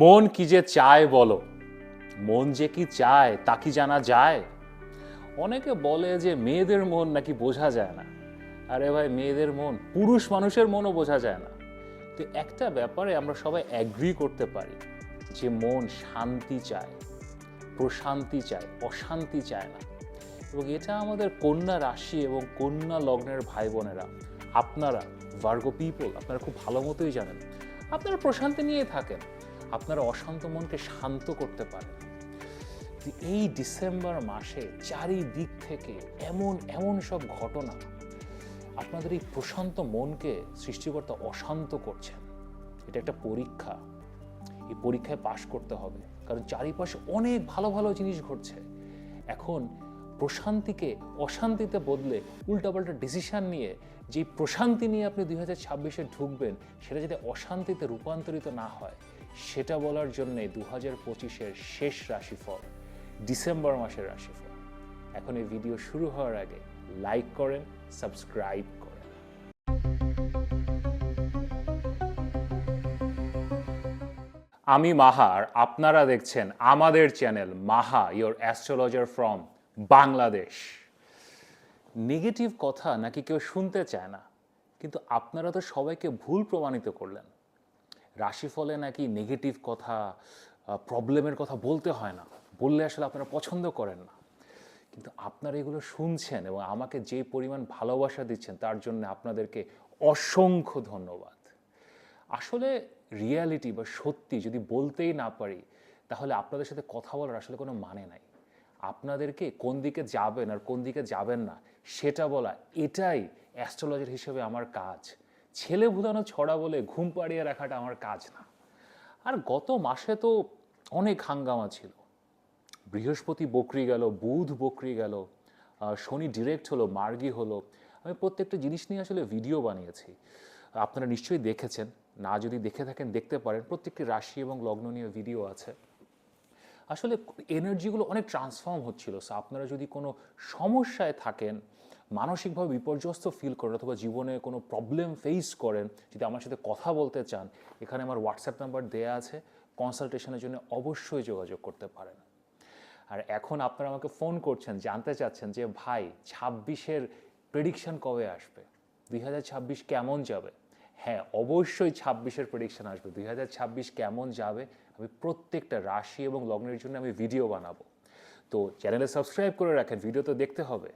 মন কি যে চায় বলো? মন যে কি চায়, তা কি জানা যায়? অনেকে বলে যে মেয়েদের মন নাকি বোঝা যায় না। আরে ভাই, মেয়েদের মন, পুরুষ মানুষের মনও বোঝা যায় না। তো একটা ব্যাপারে আমরা সবাই অ্যাগ্রি করতে পারি যে মন শান্তি চায়, প্রশান্তি চায়, অশান্তি চায় না। এবং এটা আমাদের কন্যা রাশি এবং কন্যা লগ্নের ভাই বোনেরা আপনারা ভার্গো পিপল আপনারা খুব ভালো মতোই জানেন, আপনারা প্রশান্তি নিয়ে থাকেন। আপনারা অশান্ত মনকে শান্ত করতে পারেন। এই ডিসেম্বর মাসে চারিদিক থেকে এমন এমন সব ঘটনা আপনাদের এই প্রশান্ত মনকে সৃষ্টিকর্তা অশান্ত করছেন। এটা একটা পরীক্ষা। এই পরীক্ষায় পাশ করতে হবে। কারণ চারিপাশে অনেক ভালো ভালো জিনিস ঘটছে। এখন প্রশান্তিকে অশান্তিতে বদলে উল্টাপাল্টা ডিসিশন নিয়ে যে প্রশান্তি নিয়ে আপনি দুই হাজার ছাব্বিশে ঢুকবেন, সেটা যাতে অশান্তিতে রূপান্তরিত না হয় সেটা বলার জন্যে দু হাজার পঁচিশের শেষ রাশিফল, ডিসেম্বর মাসের রাশিফল। এখন এই ভিডিও শুরু হওয়ার আগে লাইক করেন, সাবস্ক্রাইব করেন। আমি মাহা আর আপনারা দেখছেন আমাদের channel Maha your astrologer from Bangladesh. Negative কথা নাকি কেউ শুনতে চায় না, কিন্তু আপনারা তো সবাইকে ভুল প্রমাণিত করলেন। রাশিফলে নাকি নেগেটিভ কথা প্রবলেমের কথা বলতে হয় না। বললে আসলে আপনারা পছন্দ করেন না। কিন্তু আপনারা এগুলো শুনছেন এবং আমাকে যে পরিমাণ ভালোবাসা দিচ্ছেন, তার জন্য আপনাদেরকে অসংখ্য ধন্যবাদ। আসলে রিয়ালিটি বা সত্যি যদি বলতেই না পারি, তাহলে আপনাদের সাথে কথা বলার আসলে কোনো মানে নাই। আপনাদেরকে কোন দিকে যাবেন আর কোন দিকে যাবেন না, সেটা বলা, এটাই অ্যাস্ট্রোলজার হিসেবে আমার কাজ। ছেলে ভুলানো ছড়া বলে ঘুম পাড়িয়ে রাখাটা আমার কাজ না। আর গত মাসে তো অনেক হাঙ্গামা ছিল। বৃহস্পতি বকরি গেল, বুধ বকরি গেল শনি ডিরেক্ট হলো, মার্গি হলো। আমি প্রত্যেকটা জিনিস নিয়ে আসলে ভিডিও বানিয়েছি। আপনারা নিশ্চয়ই দেখেছেন, না যদি দেখে থাকেন, দেখতে পারেন, প্রত্যেকটি রাশি এবং লগ্ন নিয়ে ভিডিও আছে। আসলে এনার্জিগুলো অনেক ট্রান্সফর্ম হচ্ছিল। সো আপনারা যদি কোনো সমস্যায় থাকেন মানসিকভাবে বিপর্যস্ত ফিল করেন অথবা জীবনে কোনো প্রবলেম ফেস করেন, যদি আমার সাথে কথা বলতে চান, এখানে আমার হোয়াটসঅ্যাপ নাম্বার দেয়া আছে কনসালটেশনের জন্য অবশ্যই যোগাযোগ করতে পারেন। আর এখন আপনারা আমাকে ফোন করছেন, জানতে চাচ্ছেন যে, ভাই, ছাব্বিশের প্রেডিকশন কবে আসবে? দুই হাজার ছাব্বিশ কেমন যাবে? হ্যাঁ অবশ্যই ছাব্বিশের প্রেডিকশন আসবে। দুই হাজার ছাব্বিশ কেমন যাবে? আমি প্রত্যেকটা রাশি এবং লগ্নের জন্য আমি ভিডিও বানাবো। তো চ্যানেলে সাবস্ক্রাইব করে রাখেন ভিডিও তো দেখতে হবে।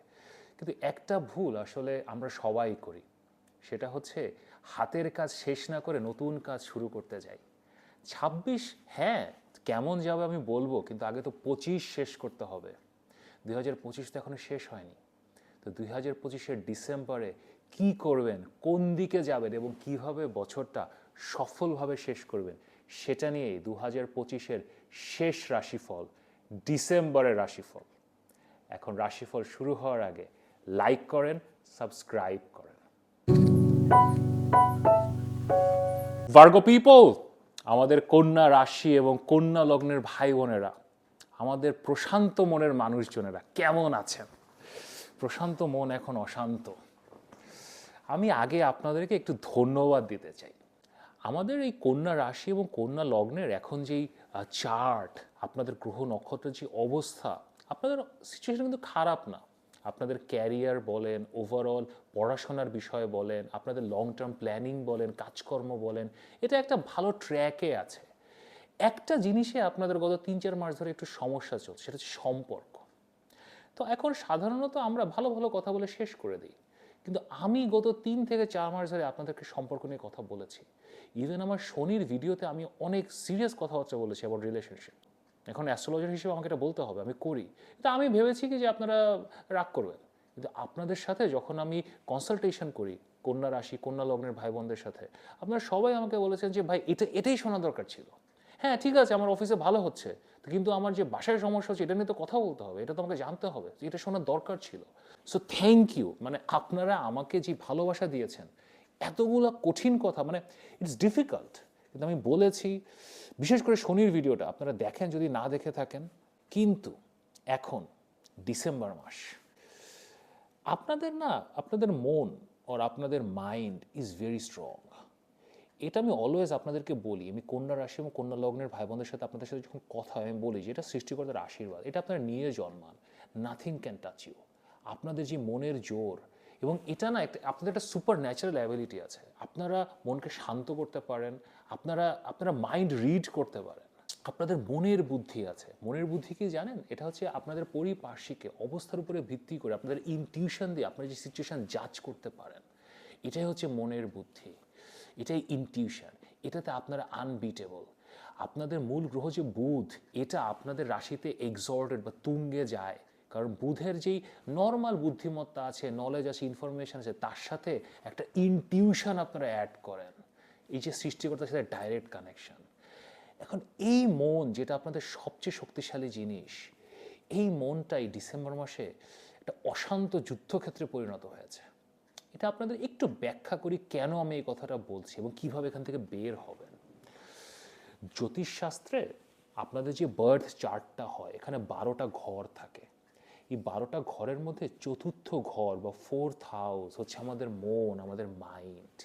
কিন্তু একটা ভুল আসলে আমরা সবাই করি। সেটা হচ্ছে হাতের কাজ শেষ না করে নতুন কাজ শুরু করতে যাই। ছাব্বিশ হ্যাঁ কেমন যাবে আমি বলব, কিন্তু আগে তো পঁচিশ শেষ করতে হবে। দুই হাজার পঁচিশ তো এখনও শেষ হয়নি। তো দুই হাজার পঁচিশের ডিসেম্বরে কি করবেন, কোন দিকে যাবেন এবং কীভাবে বছরটা সফলভাবে শেষ করবেন, সেটা নিয়েই দু হাজার পঁচিশের শেষ রাশিফল, ডিসেম্বরের রাশিফল। এখন রাশিফল শুরু হওয়ার আগে লাইক করেন সাবস্ক্রাইব করেন. ভার্গো পিপল আমাদের কন্যা রাশি এবং কন্যা লগ্নের ভাই বোনেরা, আমাদের প্রশান্ত মনের মানুষজনেরা কেমন আছেন? প্রশান্ত মন এখন অশান্ত। আমি আগে আপনাদেরকে একটু ধন্যবাদ দিতে চাই। আমাদের এই কন্যা রাশি এবং কন্যা লগ্নের এখন যেই চার্ট আপনাদের গ্রহ নক্ষত্রের যে অবস্থা, আপনাদের সিচুয়েশন কিন্তু খারাপ না। আপনাদের ক্যারিয়ার বলেন ওভারঅল পড়াশোনার বিষয়ে বলেন, আপনাদের লং টার্ম প্ল্যানিং বলেন, কাজকর্ম বলেন, এটা একটা ভালো ট্র্যাকে আছে। একটা জিনিসে আপনাদের গত তিন চার মাস ধরে একটু সমস্যা চলছে, সেটা হচ্ছে সম্পর্ক। তো এখন সাধারণত আমরা ভালো ভালো কথা বলে শেষ করে দিই। কিন্তু আমি গত তিন থেকে চার মাস ধরে আপনাদেরকে সম্পর্ক নিয়ে কথা বলেছি। ইভেন আমার শনির ভিডিওতে আমি অনেক সিরিয়াস কথাবার্তা বলেছি আবার রিলেশনশিপ এখন অ্যাস্ট্রোলজার হিসেবে আমাকে এটা বলতে হবে, আমি করি। কিন্তু আমি ভেবেছি কি যে আপনারা রাগ করবেন। কিন্তু আপনাদের সাথে যখন আমি কনসালটেশন করি, কন্যা রাশি, কন্যা লগ্নের ভাই বোনদের সাথে, আপনারা সবাই আমাকে বলেছেন যে, ভাই, এটা, এটাই শোনা দরকার ছিল। হ্যাঁ ঠিক আছে, আমার অফিসে ভালো হচ্ছে। কিন্তু আমার যে বাসায় সমস্যা হচ্ছে, এটা নিয়ে তো কথা বলতে হবে, এটা তো আমাকে জানতে হবে যে এটা শোনার দরকার ছিল। সো থ্যাংক ইউ মানে আপনারা আমাকে যে ভালোবাসা দিয়েছেন, এতগুলো কঠিন কথা মানে ইটস ডিফিকাল্ট কিন্তু আমি বলেছি, বিশেষ করে শনির ভিডিওটা, আপনারা দেখেন, যদি না দেখে থাকেন, কিন্তু এখন, ডিসেম্বর মাস, আপনাদের না, আপনাদের মন আর আপনাদের মাইন্ড ইজ ভেরি স্ট্রং এটা আমি অলওয়েজ আপনাদেরকে বলি, আমি কন্যা রাশি এবং কন্যা লগ্নের ভাই বোনদের সাথে আপনাদের সাথে যখন কথা আমি বলি যে এটা সৃষ্টিকর্তার আশীর্বাদ, এটা আপনারা নিয়ে জন্মান নাথিং ক্যান টাচ ইউ আপনাদের যে মনের জোর এবং এটা না একটা, আপনাদের একটা সুপার ন্যাচারাল অ্যাবিলিটি আছে। আপনারা মনকে শান্ত করতে পারেন, আপনারা আপনারা মাইন্ড রিড করতে পারেন। আপনাদের মনের বুদ্ধি আছে। মনের বুদ্ধি কি জানেন? এটা হচ্ছে আপনাদের পরিপার্শ্বিকে, অবস্থার উপরে ভিত্তি করে আপনাদের ইনটিউশন দিয়ে আপনারা যে সিচুয়েশন জাজ করতে পারেন, এটাই হচ্ছে মনের বুদ্ধি। এটাই ইনটিউশন এটাতে আপনারা আনবিটেবল আপনাদের মূল গ্রহ যে বুধ, এটা আপনাদের রাশিতে এক্সর্টেড বা তুঙ্গে যায়। কারণ বুধের যেই নর্মাল বুদ্ধিমত্তা আছে নলেজ আছে ইনফরমেশন আছে, তার সাথে একটা ইনটিউশন আপনারা অ্যাড করেন। এই যে সৃষ্টিকর্তার সাথে ডাইরেক্ট কানেকশন এখন এই মন যেটা আপনাদের সবচেয়ে শক্তিশালী জিনিস, এই মনটাই ডিসেম্বর মাসে একটা অশান্ত যুদ্ধক্ষেত্রে পরিণত হয়েছে। এটা আপনাদের একটু ব্যাখ্যা করি কেন আমি এই কথাটা বলছি এবং কীভাবে এখান থেকে বের হবেন। জ্যোতিষশাস্ত্রে আপনাদের যে বার্থ চার্টটা হয়, এখানে বারোটা ঘর থাকে। এই বারোটা ঘরের মধ্যে চতুর্থ ঘর বা ফোর্থ হাউস হচ্ছে আমাদের মন, আমাদের মাইন্ড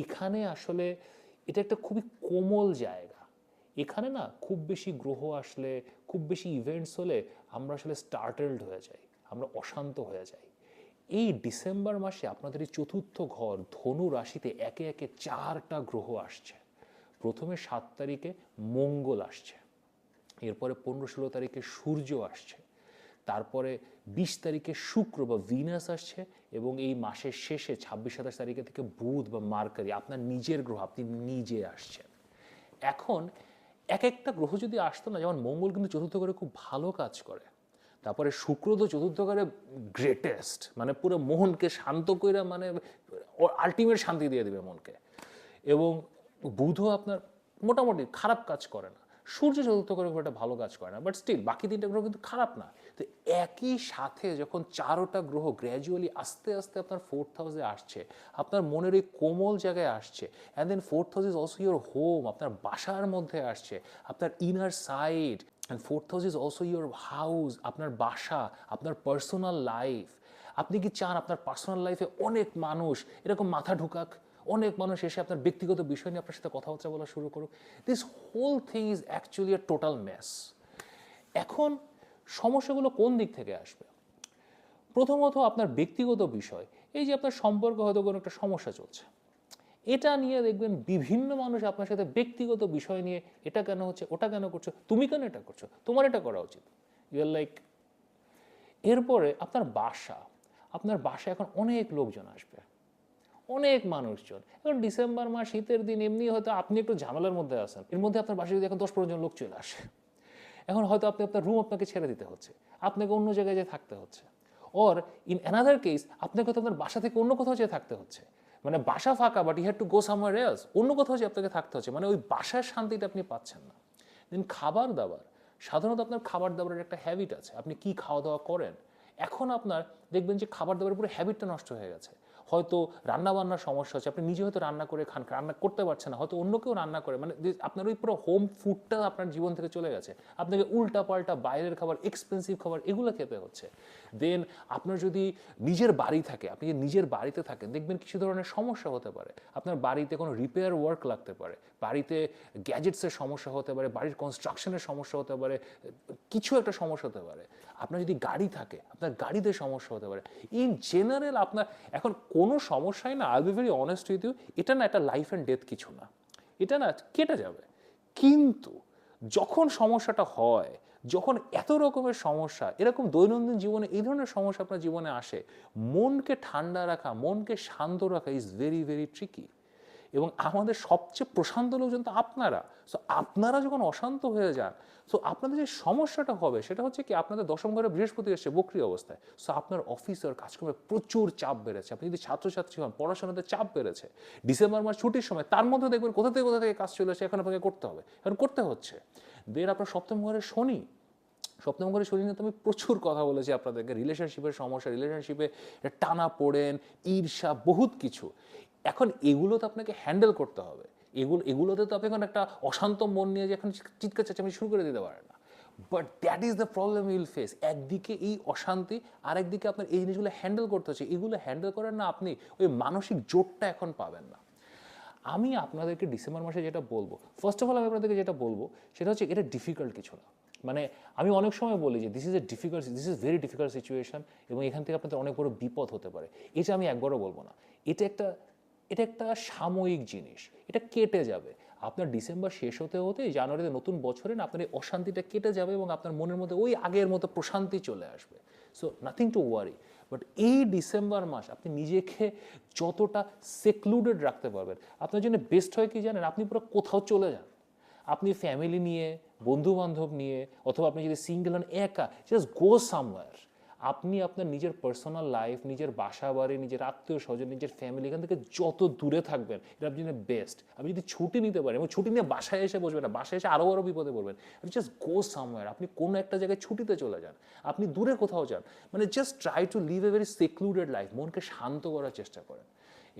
এখানে আসলে এটা একটা খুবই কোমল জায়গা। এখানে না খুব বেশি গ্রহ আসলে, খুব বেশি ইভেন্টস হলে আমরা আসলে স্টার্টেলড হয়ে যাই, আমরা অশান্ত হয়ে যাই। এই ডিসেম্বর মাসে আপনাদের এই চতুর্থ ঘর ধনু রাশিতে একে একে চারটা গ্রহ আসছে। প্রথমে সাত তারিখে মঙ্গল আসছে, এরপরে পনেরো ষোলো তারিখে সূর্য আসছে। তারপরে বিশ তারিখে শুক্র বা ভিনাস আসছে এবং এই মাসের শেষে ছাব্বিশ, সাতাশ তারিখে থেকে বুধ বা মার্কারি, আপনার নিজের গ্রহ, আপনি নিজে আসছেন। এখন এক একটা গ্রহ যদি আসতো না, যেমন মঙ্গল কিন্তু চতুর্থ ঘরে খুব ভালো কাজ করে, তারপরে শুক্র তো চতুর্থ ঘরে গ্রেটেস্ট মানে পুরো মোহনকে শান্ত করে মানে আলটিমেট শান্তি দিয়ে দিবে মনকে। এবং বুধও আপনার মোটামুটি খারাপ কাজ করে না। সূর্য চতুর্থ করে একটা ভালো কাজ করে না বাট স্টিল বাকি তিনটা গ্রহ কিন্তু খারাপ না। তো একই সাথে যখন চারোটা গ্রহ গ্র্যাজুয়ালি আস্তে আস্তে আপনার ফোর্থ হাউসে আসছে, আপনার মনের এই কোমল জায়গায় আসছে and then fourth house is also your home আপনার বাসার মধ্যে আসছে, আপনার inner side and fourth house is also your house আপনার বাসা, আপনার পার্সোনাল লাইফ আপনি কি চান আপনার পার্সোনাল লাইফে অনেক মানুষ এরকম মাথা ঢুকাক? অনেক মানুষ এসে আপনার ব্যক্তিগত বিষয় নিয়ে আপনার সাথে কথাবার্তা বলা শুরু করুক। This whole thing is actually a total mess এখন সমস্যাগুলো কোন দিক থেকে আসবে? প্রথমত আপনার ব্যক্তিগত বিষয়, এই যে আপনার সম্পর্কে হয়তো কোনো একটা সমস্যা চলছে। এটা নিয়ে দেখবেন বিভিন্ন মানুষ আপনার সাথে ব্যক্তিগত বিষয় নিয়ে এটা কেন হচ্ছে, ওটা কেন করছ, তুমি কেন এটা করছ, তোমার এটা করা উচিত। ইউর লাইক এরপরে আপনার বাসা, আপনার বাসায় এখন অনেক লোকজন আসবে। অনেক মানুষজন। এখন ডিসেম্বর মাস, শীতের দিন, এমনি হয়তো আপনি একটু ঝামেলার মধ্যে আছেন। এর মধ্যে আপনার বাসায় যদি এখন দশ পনেরো লোক চলে আসে, এখন হয়তো আপনি আপনার রুম আপনাকে ছেড়ে দিতে হচ্ছে, আপনাকে অন্য জায়গায় যেয়ে থাকতে হচ্ছে। অর ইন অ্যানাদার কেস আপনাকে হয়তো আপনার বাসা থেকে অন্য কোথাও যেয়ে থাকতে হচ্ছে। মানে বাসা ফাঁকা but you had to go somewhere else অন্য কোথাও যে আপনাকে থাকতে হচ্ছে। মানে ওই বাসার শান্তিটা আপনি পাচ্ছেন না। দেন খাবার দাবার, সাধারণত আপনার খাবার দাবারের একটা হ্যাবিট আছে। আপনি কি খাওয়া দাওয়া করেন, এখন আপনার দেখবেন যে খাবার দাবারের পুরো হ্যাবিটটা নষ্ট হয়ে গেছে। হয়তো রান্নাবান্নার সমস্যা হচ্ছে, আপনি নিজে হয়তো রান্না করে খান, রান্না করতে পারছেন না, হয়তো অন্য কেউ রান্না করে মানে আপনার ওই পুরো হোম ফুডটা আপনার জীবন থেকে চলে গেছে। আপনাকে উল্টা পাল্টা বাইরের খাবার এক্সপেন্সিভ খাবার, এগুলো খেতে হচ্ছে। দেন আপনার যদি নিজের বাড়ি থাকে, আপনি যদি নিজের বাড়িতে থাকেন, দেখবেন কিছু ধরনের সমস্যা হতে পারে। আপনার বাড়িতে কোনো রিপেয়ার ওয়ার্ক লাগতে পারে, বাড়িতে গ্যাজেটসের সমস্যা হতে পারে, বাড়ির কনস্ট্রাকশনের সমস্যা হতে পারে, কিছু একটা সমস্যা হতে পারে। আপনার যদি গাড়ি থাকে, আপনার গাড়িতে সমস্যা হতে পারে। ইন জেনারেল আপনার, এখন কোনো সমস্যাই না I be very honest with you এটা না একটা লাইফ অ্যান্ড ডেথ কিছু না। এটা না কেটে যাবে। কিন্তু যখন সমস্যাটা হয় যখন এত রকমের সমস্যা, এরকম দৈনন্দিন জীবনে এই ধরনের সমস্যা আপনার জীবনে আসে, মনকে ঠান্ডা রাখা, মনকে শান্ত রাখা ইজ ভেরি ভেরি ট্রিকি এবং আমাদের সবচেয়ে প্রশান্ত লোকজন তো আপনারা। সো আপনারা যখন অশান্ত হয়ে যান সো আপনাদের যে সমস্যাটা হবে সেটা হচ্ছে কি আপনাদের দশম ঘরে বৃহস্পতি এসছে বক্রি অবস্থায়। সো আপনার অফিসের কাজকর্মে প্রচুর চাপ বেড়েছে। আপনি যদি ছাত্রছাত্রী হন, পড়াশোনাতে চাপ বেড়েছে। ডিসেম্বর মাস ছুটির সময় তার মধ্যে দেখবেন কোথা থেকে কোথা থেকে কাজ চলে আসে, এখন আপনাকে করতে হবে। এখন করতে হচ্ছে। দেন আপনার সপ্তম ঘরে শনি। সপ্তম ঘরে শনি নিয়ে তো আমি প্রচুর কথা বলেছি আপনাদেরকে। রিলেশনশিপের সমস্যা রিলেশনশিপে টানা পড়েন, ঈর্ষা, বহুত কিছু। এখন এগুলো তো আপনাকে হ্যান্ডেল করতে হবে। এগুলো, এগুলোতে তো আপনি এখন একটা অশান্ত মন নিয়ে যে এখন চিৎকার চেঁচামেচি শুরু করে দিতে পারেন না। But that is the problem you'll face একদিকে এই অশান্তি আর একদিকে আপনার এই জিনিসগুলো হ্যান্ডেল করতে হচ্ছে। এগুলো হ্যান্ডেল করেন না আপনি ওই মানসিক জোরটা এখন পাবেন না। আমি আপনাদেরকে ডিসেম্বর মাসে যেটা বলব ফার্স্ট অফ অল আমি আপনাদেরকে যেটা বলব, সেটা হচ্ছে এটা ডিফিকাল্ট কিছু না। মানে আমি অনেক সময় বলি যে this is a difficult this is very difficult situation এবং এখান থেকে আপনাদের অনেক বড় বিপদ হতে পারে। এটা আমি একবারও বলব না। এটা একটা এটা একটা সাময়িক জিনিস, এটা কেটে যাবে। আপনার ডিসেম্বর শেষ হতে হতে জানুয়ারিতে নতুন বছরে না আপনার এই অশান্তিটা কেটে যাবে এবং আপনার মনের মধ্যে ওই আগের মতো প্রশান্তি চলে আসবে। So nothing to worry but এই ডিসেম্বর মাস আপনি নিজেকে যতটা সেক্লুডেড রাখতে পারবেন, আপনার জন্য বেস্ট হয় কি জানেন? আপনি পুরো কোথাও চলে যান। আপনি ফ্যামিলি নিয়ে বন্ধু বান্ধব নিয়ে, অথবা আপনি যদি সিঙ্গেল হন একা জাস্ট গো সামওয়্যার আপনি আপনার নিজের পার্সোনাল লাইফ নিজের বাসা বাড়ি নিজের আত্মীয় স্বজন নিজের ফ্যামিলি এখান থেকে যত দূরে থাকবেন, এটা জন্য বেস্ট আপনি যদি ছুটি নিতে পারেন, এবং ছুটি নিয়ে বাসায় এসে বসবেন না, বাসায় এসে আরও বড় বিপদে পড়বেন, আপনি জাস্ট গো সামওয়্যার আপনি কোনো একটা জায়গায় ছুটিতে চলে যান, আপনি দূরে কোথাও যান মানে just try to live a very secluded life মনকে শান্ত করার চেষ্টা করেন।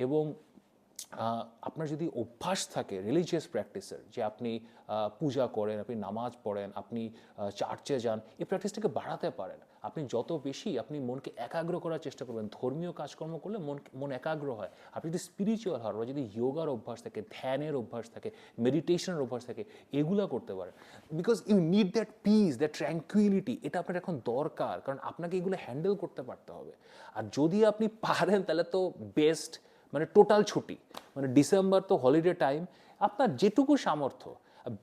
এবং আপনার যদি অভ্যাস থাকে রিলিজিয়াস প্র্যাকটিসের যে আপনি পূজা করেন, আপনি নামাজ পড়েন, আপনি চার্চে যান, এই প্র্যাকটিসটাকে বাড়াতে পারেন। আপনি যত বেশি আপনি মনকে একাগ্র করার চেষ্টা করবেন, ধর্মীয় কাজকর্ম করলে মন মন একাগ্র হয়। আপনি যদি স্পিরিচুয়াল হন, বা যদি যোগার অভ্যাস থাকে, ধ্যানের অভ্যাস থাকে মেডিটেশনের অভ্যাস থাকে, এগুলা করতে পারেন। Because you need that peace that tranquility এটা আপনার এখন দরকার, কারণ আপনাকে এগুলো হ্যান্ডেল করতে পারতে হবে। আর যদি আপনি পারেন, তাহলে তো বেস্ট মানে টোটাল ছুটি। মানে ডিসেম্বর তো হলিডে টাইম আপনার যেটুকু সামর্থ্য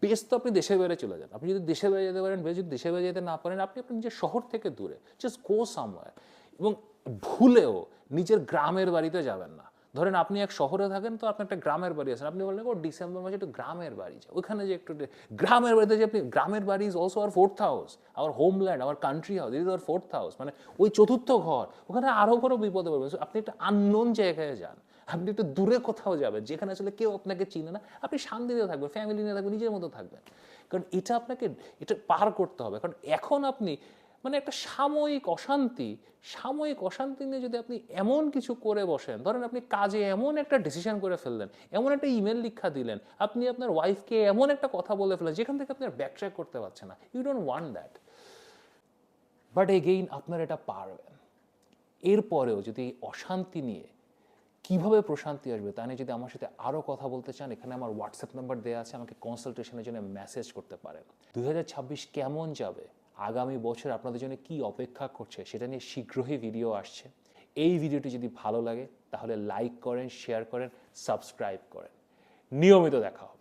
বেশ তো আপনি দেশের বাইরে চলে যান। আপনি যদি দেশের বাইরে যেতে পারেন, বেশ যদি দেশের বাইরে যেতে না পারেন, আপনি আপনার নিজের শহর থেকে দূরে জাস্ট গো সামওয়্যার এবং ভুলেও নিজের গ্রামের বাড়িতে যাবেন না। ধরেন আপনি এক শহরে থাকেন, তো আপনার একটা গ্রামের বাড়ি আছেন আপনি বললেন, ও, ডিসেম্বর মাসে একটু গ্রামের বাড়ি যায় ওখানে যে একটু গ্রামের বাড়িতে যে আপনি, গ্রামের বাড়ি is also our fourth house our homeland our country house is our fourth house মানে ওই চতুর্থ ঘর, ওখানে আরও বড় বিপদে পড়বেন। So, আপনি একটা আননোন জায়গায় যান। আপনি একটু দূরে কোথাও যাবেন, যেখানে আসলে কেউ আপনাকে চিনে না, আপনি শান্তিতে থাকবেন ফ্যামিলি নিয়ে থাকবেন, নিজের মতো থাকবেন। কারণ এটা আপনাকে, এটা পার করতে হবে। কারণ এখন আপনি মানে একটা সাময়িক অশান্তি সাময়িক অশান্তি নিয়ে যদি আপনি এমন কিছু করে বসেন, ধরেন আপনি কাজে এমন একটা ডিসিশন করে ফেললেন, এমন একটা ইমেল লিখা দিলেন, আপনি আপনার ওয়াইফকে এমন একটা কথা বলে ফেলেন যেখান থেকে আপনি ব্যাক ট্র্যাক করতে পারছেন না। You don't want that but again আপনার এটা পারবেন। এরপরেও যদি অশান্তি নিয়ে কীভাবে প্রশান্তি আসবে তা নিয়ে যদি আমার সাথে আরও কথা বলতে চান, এখানে আমার হোয়াটসঅ্যাপ নাম্বার দেওয়া আছে, আমাকে কনসালটেশনের জন্য মেসেজ করতে পারেন। দুই হাজার ছাব্বিশ কেমন যাবে? আগামী বছর আপনাদের জন্য কি অপেক্ষা করছে? সেটা নিয়ে শীঘ্রই ভিডিও আসছে। এই ভিডিওটি যদি ভালো লাগে, তাহলে লাইক করেন শেয়ার করেন সাবস্ক্রাইব করেন। নিয়মিত দেখা হবে।